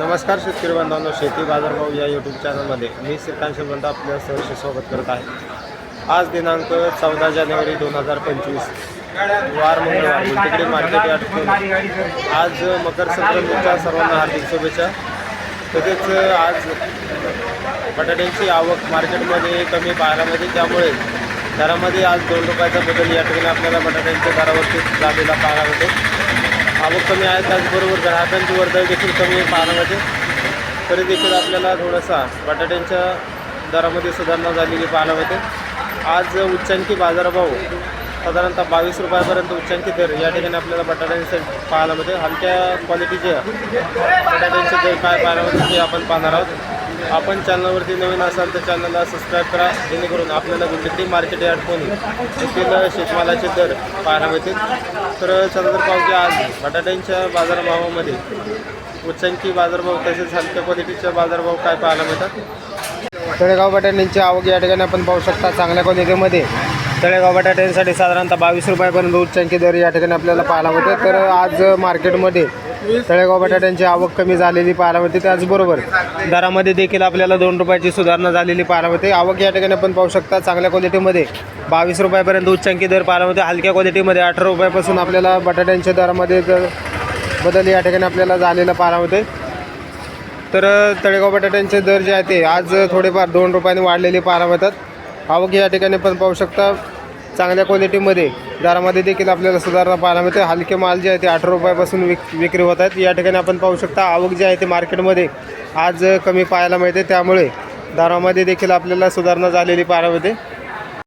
नमस्कार शेतकरी बांधवांनो शेती बाजारभाव या यूट्यूब चॅनलमध्ये मी श्रीकांत शिवंत आपल्या सहर्ष स्वागत करत आहे. आज दिनांक चौदा जानेवारी दोन हजार पंचवीस वार मंगळवार. गुलटेकडी मार्केट यार्ड आज मकर संक्रांतीच्या सर्वांना हार्दिक शुभेच्छा. तसेच आज बटाट्यांची आवक मार्केटमध्ये कमी पाहायला मिळते त्यामुळे दरामध्ये आज दोन रुपयाचा बदल या ठिकाणी आपल्याला बटाट्यांच्या दरावरती झालेला पाहायला मिळतो. आवक कमी आहे त्याचबरोबर ग्राहकांची वर्दळ देखील कमी पाहायला मिळते तरी देखील आपल्याला थोडासा बटाट्यांच्या दरामध्ये सुधारणा झालेली पाहायला मिळते आज उच्चांकी बाजारभाव साधारणतः बावीस रुपयापर्यंत उच्चांकी दर या ठिकाणी आपल्याला बटाट्यांचे पाहायला मिळते हलक्या क्वालिटीचे बटाट्यांचे दर काय पाहायला मिळते ते आपण पाहणार आहोत. आपण चॅनलवरती नवीन असाल तर चॅनलला सबस्क्राईब करा. जेणेकरून आपल्याला गुंडेटी मार्केट यार्ड फोन येथील शेतमालाचे दर पाहायला मिळतील. तर चला तर पाहू की आज बटाट्यांच्या बाजारभावामध्ये उच्चांकी बाजारभाव तसेच हलक्या क्वालिटीच्या बाजारभाव काय पाहायला मिळतात? तळेगाव बटाट्यांची आवक या ठिकाणी आपण पाहू शकता. चांगल्या क्वालिटीमध्ये तळेगाव बटाट्यांसाठी साधारणतः बावीस रुपयापर्यंत उच्चांकी दर या ठिकाणी आपल्याला पाहायला मिळते तर आज मार्केटमध्ये तळेगाव बटाट्यांची आवक कमी झालेली पाहायला मिळते. त्याचबरोबर दरामध्ये देखील आपल्याला दोन रुपयाची सुधारणा झालेली पाहायला मिळते. आवक या ठिकाणी आपण पाहू शकता चांगल्या क्वालिटीमध्ये बावीस रुपयापर्यंत उच्चांकी दर पाहायला मिळते हलक्या क्वालिटीमध्ये अठरा रुपयापासून आपल्याला बटाट्यांच्या दरामध्ये दर बदल या ठिकाणी आपल्याला झालेला पाहायला मिळते तर तळेगाव बटाट्यांचे दर जे आहे ते आज थोडेफार दोन रुपयांनी वाढलेले पाहायला मिळतात. आवक या ठिकाणी पण पाहू शकता. चांगल्या क्वालिटीमध्ये दरामध्ये देखील आपल्याला सुधारणा पाहायला मिळते. हलके माल जे आहे ते अठरा रुपयापासून विक विक्री होत आहेत. या ठिकाणी आपण पाहू शकता आवक जे आहे ते मार्केटमध्ये आज कमी पाहायला मिळते. त्यामुळे दरामध्ये देखील आपल्याला सुधारणा झालेली पाहायला मिळते.